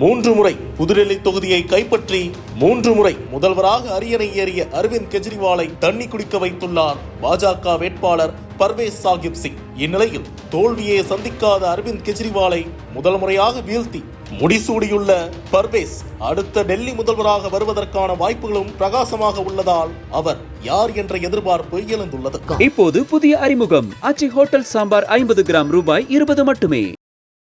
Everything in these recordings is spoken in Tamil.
மூன்று முறை புதுடெல்லி தொகுதியை கைப்பற்றி மூன்று முறை முதல்வராக அரியணை ஏறிய அரவிந்த் கெஜ்ரிவாலை தண்ணி குடிக்க வைத்துள்ளார். பாஜக வேட்பாளர் பர்வேஸ் சாகிப் சிங். இந்நிலையில் தோல்வியை சந்திக்காத அரவிந்த் கெஜ்ரிவாலை முதல் முறையாக வீழ்த்தி முடிசூடியுள்ள பர்வேஸ் அடுத்த டெல்லி முதல்வராக வருவதற்கான வாய்ப்புகளும் பிரகாசமாக உள்ளதால் அவர் யார் என்ற எதிர்பார்ப்பு எழுந்துள்ளது. இப்போது புதிய அறிமுகம். அச்சி ஹோட்டல் சாம்பார் ஐம்பது கிராம் ரூபாய் இருபது மட்டுமே.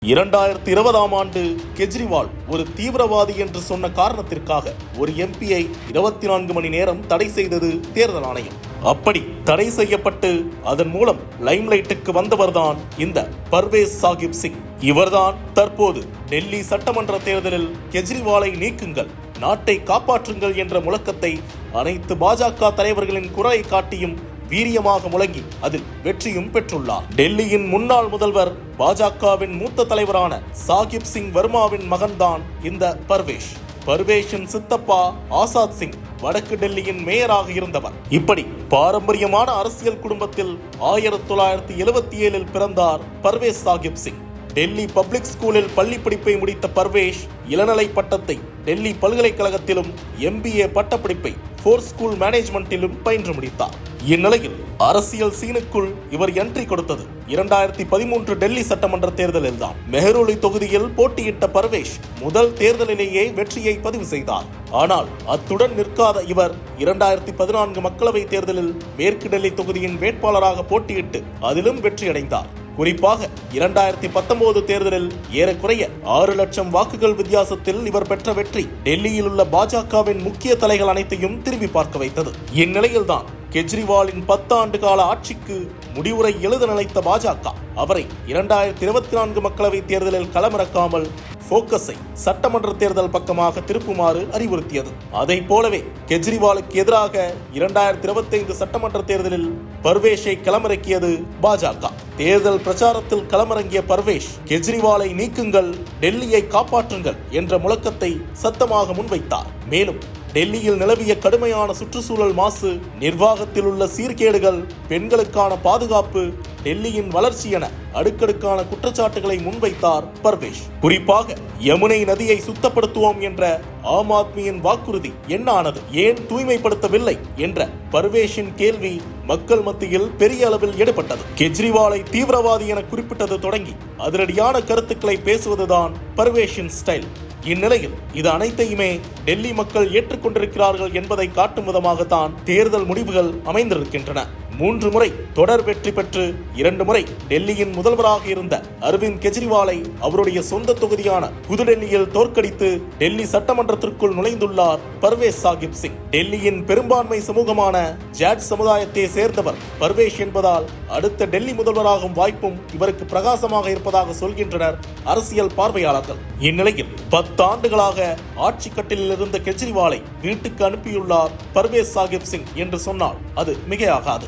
இரண்டாயிரத்தி இருபதாம் ஆண்டு கெஜ்ரிவால் ஒரு தீவிரவாதி என்று சொன்ன காரணத்திற்காக ஒரு எம்பியை இருபத்தி நான்கு மணி நேரம் தடை செய்தது தேர்தல் ஆணையம். அப்படி தடை செய்யப்பட்டு அதன் மூலம் லைம்லைட்டுக்கு வந்தவர்தான் இந்த பர்வேஸ் சாகிப் சிங். இவர்தான் தற்போது டெல்லி சட்டமன்ற தேர்தலில் கெஜ்ரிவாலை நீக்குங்கள் நாட்டை காப்பாற்றுங்கள் என்ற முழக்கத்தை அனைத்து பாஜக தலைவர்களின் குரலை காட்டியும் வீரியமாக முழங்கி அதில் வெற்றியும் பெற்றுள்ளார். டெல்லியின் முன்னாள் முதல்வர் பாஜகவின் மூத்த தலைவரான சாகிப் சிங் வர்மாவின் மகன்தான் இந்த பர்வேஷ். பர்வேஷின் சித்தப்பா ஆசாத் சிங் வடக்கு டெல்லியின் மேயராக இருந்தவர். இப்படி பாரம்பரியமான அரசியல் குடும்பத்தில் ஆயிரத்தி தொள்ளாயிரத்தி எழுபத்தி ஏழில் பிறந்தார் பர்வேஷ் சாகிப் சிங். டெல்லி பப்ளிக் ஸ்கூலில் பள்ளி படிப்பை முடித்த பர்வேஷ் இளநிலை பட்டத்தை டெல்லி பல்கலைக்கழகத்திலும் எம்பிஏ பட்டப்படிப்பை ஃபோர் ஸ்கூல் மேனேஜ்மெண்ட்டிலும் பயின்று முடித்தார். இந்நிலையில் அரசியல் சீனுக்குள் இவர் என்ட்ரி கொடுத்தது. இரண்டாயிரத்தி பதிமூன்று டெல்லி சட்டமன்ற தேர்தலில் தான் மெஹரோலி தொகுதியில் போட்டியிட்ட பர்வேஷ் முதல் தேர்தலிலேயே வெற்றியை பதிவு செய்தார். ஆனால் அத்துடன் நிற்காத இவர் இரண்டாயிரத்தி பதினான்கு மக்களவை தேர்தலில் மேற்கு டெல்லி தொகுதியின் வேட்பாளராக போட்டியிட்டு அதிலும் வெற்றியடைந்தார். குறிப்பாக இரண்டாயிரத்தி பத்தொன்பது தேர்தலில் ஏறக்குறைய ஆறு லட்சம் வாக்குகள் வித்தியாசத்தில் இவர் பெற்ற வெற்றி டெல்லியில் உள்ள பாஜகவின் முக்கிய தலைகள் அனைத்தையும் திரும்பி பார்க்க வைத்தது. இந்நிலையில்தான் கெஜ்ரிவாலின் பத்தாண்டு கால ஆட்சிக்கு முடிவுரை எழுத நினைத்த பாஜக அவரை இரண்டாயிரத்தி இருபத்தி நான்கு மக்களவை தேர்தலில் களமிறக்காமல் போக்கஸை சட்டமன்ற தேர்தல் பக்கமாக திருப்புமாறு அறிவுறுத்தியது. அதை போலவே கெஜ்ரிவாலுக்கு எதிராக இரண்டாயிரத்தி இருபத்தைந்து சட்டமன்ற தேர்தலில் பர்வேஷை களமிறக்கியது பாஜக. தேர்தல் பிரச்சாரத்தில் களமிறங்கிய பர்வேஷ் கெஜ்ரிவாலை நீக்குங்கள் டெல்லியை காப்பாற்றுங்கள் என்ற முழக்கத்தை சத்தமாக முன்வைத்தார். மேலும் டெல்லியில் நிலவிய கடுமையான சுற்றுச்சூழல் மாசு நிர்வாகத்தில் உள்ள சீர்கேடுகள் பெண்களுக்கான பாதுகாப்பு டெல்லியின் வளர்ச்சி என அடுக்கடுக்கான குற்றச்சாட்டுகளை முன்வைத்தார் பர்வேஷ். குறிப்பாக யமுனை நதியை சுத்தப்படுத்துவோம் என்ற ஆம் ஆத்மியின் வாக்குறுதி என்ன ஆனது ஏன் தூய்மைப்படுத்தவில்லை? என்ற பர்வேஷின் கேள்வி மக்கள் மத்தியில் பெரிய அளவில் எடுபட்டது. கெஜ்ரிவாலை தீவிரவாதி என குறிப்பிட்டது தொடங்கி அதிரடியான கருத்துக்களை பேசுவதுதான் பர்வேஷின் ஸ்டைல் இந்நிலையில் இது அனைத்தையுமே டெல்லி மக்கள் ஏற்றுக்கொண்டிருக்கிறார்கள் என்பதை காட்டும் விதமாகத்தான் தேர்தல் முடிவுகள் அமைந்திருக்கின்றன. மூன்று முறை தொடர் வெற்றி பெற்று இரண்டு முறை டெல்லியின் முதல்வராக இருந்த அரவிந்த் கெஜ்ரிவாலை அவருடைய சொந்த தொகுதியான புதுடெல்லியில் தோற்கடித்து டெல்லி சட்டமன்றத்திற்குள் நுழைந்துள்ளார் பர்வேஸ் சாகிப் சிங். டெல்லியின் பெரும்பான்மை சமூகமான ஜாட் சமுதாயத்தை சேர்ந்தவர் பர்வேஷ் என்பதால் அடுத்த டெல்லி முதல்வராகும் வாய்ப்பும் இவருக்கு பிரகாசமாக இருப்பதாக சொல்கின்றனர் அரசியல் பார்வையாளர்கள். இந்நிலையில் பத்தாண்டுகளாக ஆட்சி கட்டிலில் இருந்த கெஜ்ரிவாலை வீட்டுக்கு அனுப்பியுள்ளார் பர்வேஸ் சாகிப் சிங் என்று சொன்னால் அது மிகையாகாது.